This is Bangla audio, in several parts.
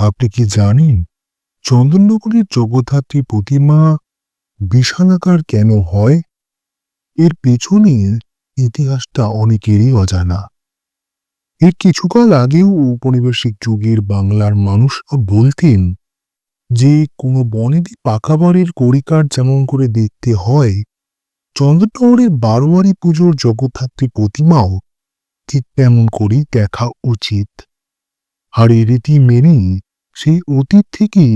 আপনি কি জানেন চন্দননগরের জগদ্ধাত্রী প্রতিমা বিশালাকার কেন হয়? এর পেছনে ইতিহাসটা অনেকেরই অজানা। এর কিছুকাল আগেও ঔপনিবেশিক যুগের বাংলার মানুষ বলতেন যে কোনো বনেদি পাকা বাড়ির কড়িকাঠ যেমন করে দেখতে হয় চন্দ্রনগরের বারোয়ারি পুজোর জগদ্ধাত্রী প্রতিমাও ঠিক তেমন করেই দেখা উচিত। আর এই রীতি মেনেই সেই অতীত থেকেই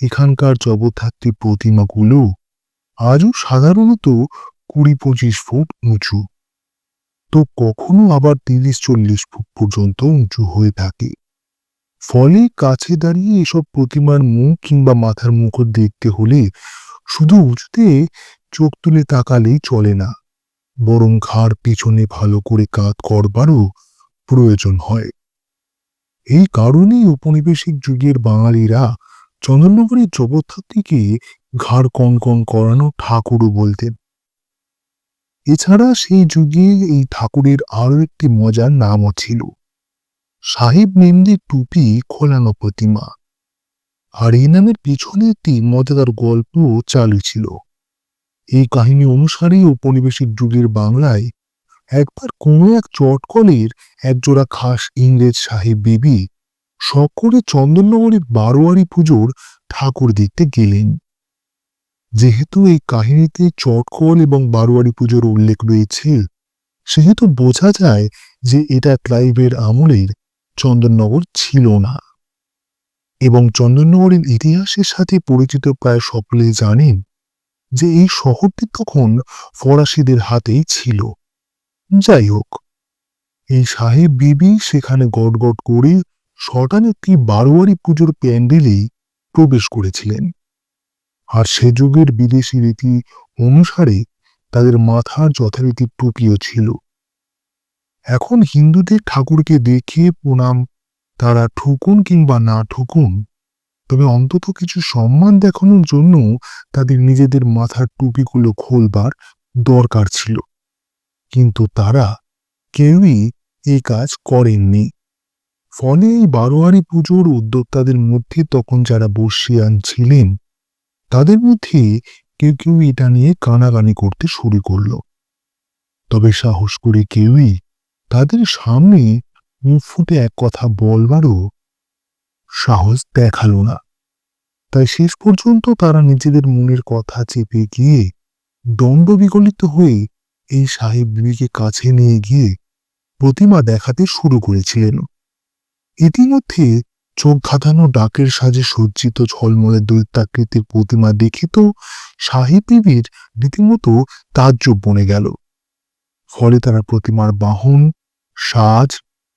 এখানকার জগদ্ধাত্রী প্রতিমাগুলো আজও সাধারণত কুড়ি পঁচিশ ফুট উঁচু। তো কখনো আবার তিরিশ চল্লিশ ফুট পর্যন্ত উঁচু হয়ে থাকে। ফলে কাছে দাঁড়িয়ে এসব প্রতিমার মুখ কিংবা মাথার মুখর দেখতে হলে শুধু উঁচুতে চোখ তুলে তাকালেই চলে না। বরং ঘাড় পিছনে ভালো করে কাত করবারও প্রয়োজন হয়। এই কারণেই ঔপনিবেশিক যুগের বাঙালিরা চন্দননগরের জগদ্ধাত্রীকে ঘাড় কন কন করানো ঠাকুরও বলতেন। এছাড়া সেই যুগে এই ঠাকুরের আরও একটি মজার নামও ছিল। সাহেব মেমদের টুপি খোলানো প্রতিমা। আর এই নামের পিছনে একটি মজাদার গল্প চালু ছিল। এই কাহিনী অনুসারে ঔপনিবেশিক যুগের বাংলায় একবার কোনো এক চটকলের একজোড়া খাস ইংরেজ সাহেব বিবি করে চন্দননগরের বারোয়ারি পুজোর ঠাকুর দেখতে গেলেন। যেহেতু এই কাহিনীতে চটকল এবং বারোয়ারি পুজোর উল্লেখ রয়েছে, সেহেতু বোঝা যায় যে এটা ক্লাইভের আমলের চন্দননগর ছিল না। এবং চন্দননগরের ইতিহাসের সাথে পরিচিত প্রায় সকলেই জানেন যে এই শহরটি তখন ফরাসিদের হাতেই ছিল। যাই হোক এই সাহেব বিবি সেখানে গটগট করে শটান একটি বারোয়ারি পুজোর প্যান্ডেলেই প্রবেশ করেছিলেন। আর সে যুগের বিদেশি রীতি অনুসারে তাদের মাথার যথারীতি টুপিও ছিল। এখন হিন্দুদের ঠাকুরকে দেখে প্রণাম, তারা ঠুকুন কিংবা না ঠুকুন, তবে অন্তত কিছু সম্মান দেখানোর জন্য তাদের নিজেদের মাথার টুপিগুলো খোলবার দরকার ছিল। কিন্তু তারা কেউই এই কাজ করেননি। ফলে এই বারোয়ারি পুজোর উদ্যোক্তাদের মধ্যে তখন যারা বর্ষিয়ান ছিলেন, তাদের মধ্যে কেউ কেউ এটা নিয়ে কানাকানি করতে শুরু করল। তবে সাহস করে কেউই তাদের সামনে মুখ ফুটে এক কথা বলবারও সাহস দেখাল না। তাই শেষ পর্যন্ত তারা নিজেদের মনের কথা চেপে গিয়ে দণ্ড বিগলিত হয়ে এই সাহেব বিবিকে কাছে নিয়ে গিয়ে প্রতিমা দেখাতে শুরু করেছিলেন। ইতিমধ্যে চোখ ধাঁধানো ডাকের সাজে সজ্জিত ঝলমলে দৈত্যাকৃতির প্রতিমা দেখে তো সাহেব বিবির রীতিমতো তাজ্জব বনে গেল। ফলে তারা প্রতিমার বাহন, সাজ,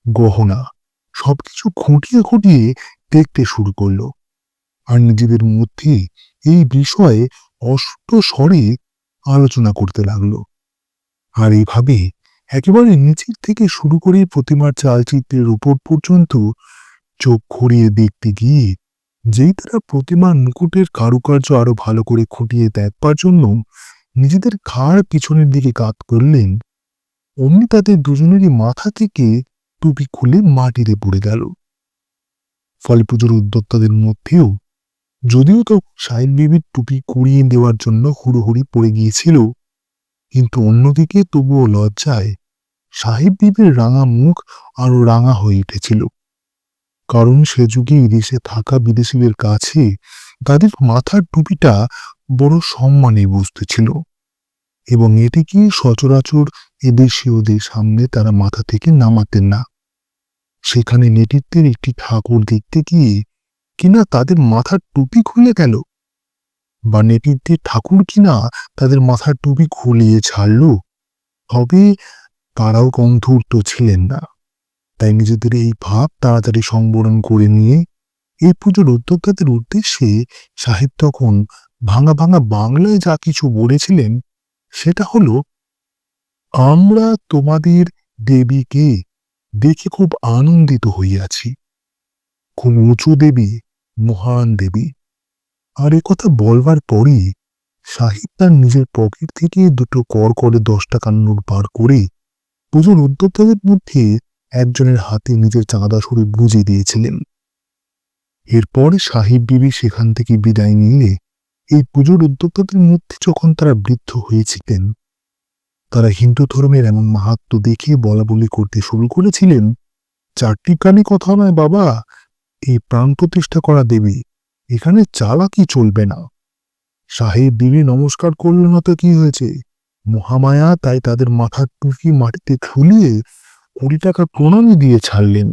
গহনা সবকিছু খুঁটিয়ে খুঁটিয়ে দেখতে শুরু করল। আর নিজেদের মধ্যে এই বিষয়ে অষ্ট স্বরে আলোচনা করতে লাগল। আর এইভাবে একেবারে নিচের থেকে শুরু করে প্রতিমার চালচিত্রের উপর পর্যন্ত চোখ ঘুরিয়ে দেখতে গিয়ে যেই তারা প্রতিমার মুকুটের কারুকার্য আরও ভালো করে খুঁটিয়ে দেখবার জন্য নিজেদের ঘাড় পিছনের দিকে কাত করলেন, অমনি তাদের দুজনেরই মাথা থেকে টুপি খুলে মাটিতে পড়ে গেল। ফলে পুজোর উদ্যোক্তাদের মধ্যেও যদিও তো সাইল বিবির টুপি কুড়িয়ে দেওয়ার জন্য হুড়োহুড়ি পড়ে গিয়েছিল কিন্তু অন্যদিকে তবুও লজ্জায় সাহেব বিবির রাঙা মুখ আরও রাঙা হয়ে উঠেছিল। কারণ সে যুগে দেশে থাকা বিদেশিদের কাছে তাদের মাথার টুপিটা বড় সম্মানে বস্তু ছিল এবং এটিকে সচরাচর এদেশীয়দের সামনে তারা মাথা থেকে নামাতেন না। সেখানে নেতৃত্বের একটি ঠাকুর দেখতে গিয়ে কিনা তাদের মাথার টুপি খুলে গেল? বা নেতৃত্বের ঠাকুর কিনা তাদের মাথার টুপি খুলিয়ে ছাড়ল। তবে তারাও কম ছিলেন না। তাই নিজেদের এই ভাব তাড়াতাড়ি সংবরণ করে নিয়ে এই পুজোর উদ্যোক্তাদের উদ্দেশ্যে সাহেব তখন ভাঙা ভাঙা বাংলায় যা কিছু বলেছিলেন, সেটা হলো, আমরা তোমাদের দেবীকে দেখে খুব আনন্দিত হইয়াছি। খুব উঁচু দেবী, মহান দেবী। আর কথা বলবার পরই সাহিব তার নিজের পকেট থেকে দুটো কর করে দশ টাকার নোট বার করে পুজোর উদ্যোক্তাদের মধ্যে একজনের হাতে নিজের চাঁদা সরে বুঝিয়ে দিয়েছিলেন। এরপর সাহিব বিবি সেখান থেকে বিদায় নিলে এই পুজোর উদ্যোক্তাদের মধ্যে যখন তারা বৃদ্ধ হয়েছিলেন, তারা হিন্দু ধর্মের এমন মাহাত্ম দেখে বলা বলি করতে শুরু করেছিলেন চারটি কানে কথা নয় বাবা, এই প্রাণ প্রতিষ্ঠা করা দেবী এখানে চালাকি চলবে না। সাহেব বিবি নমস্কার করল না তো কি হয়েছে? মহামায়া তাই তাদের মাথা টুকি মাটিতে ঝুলিয়ে কুড়ি টাকা প্রণামী দিয়ে ছাড়লেন।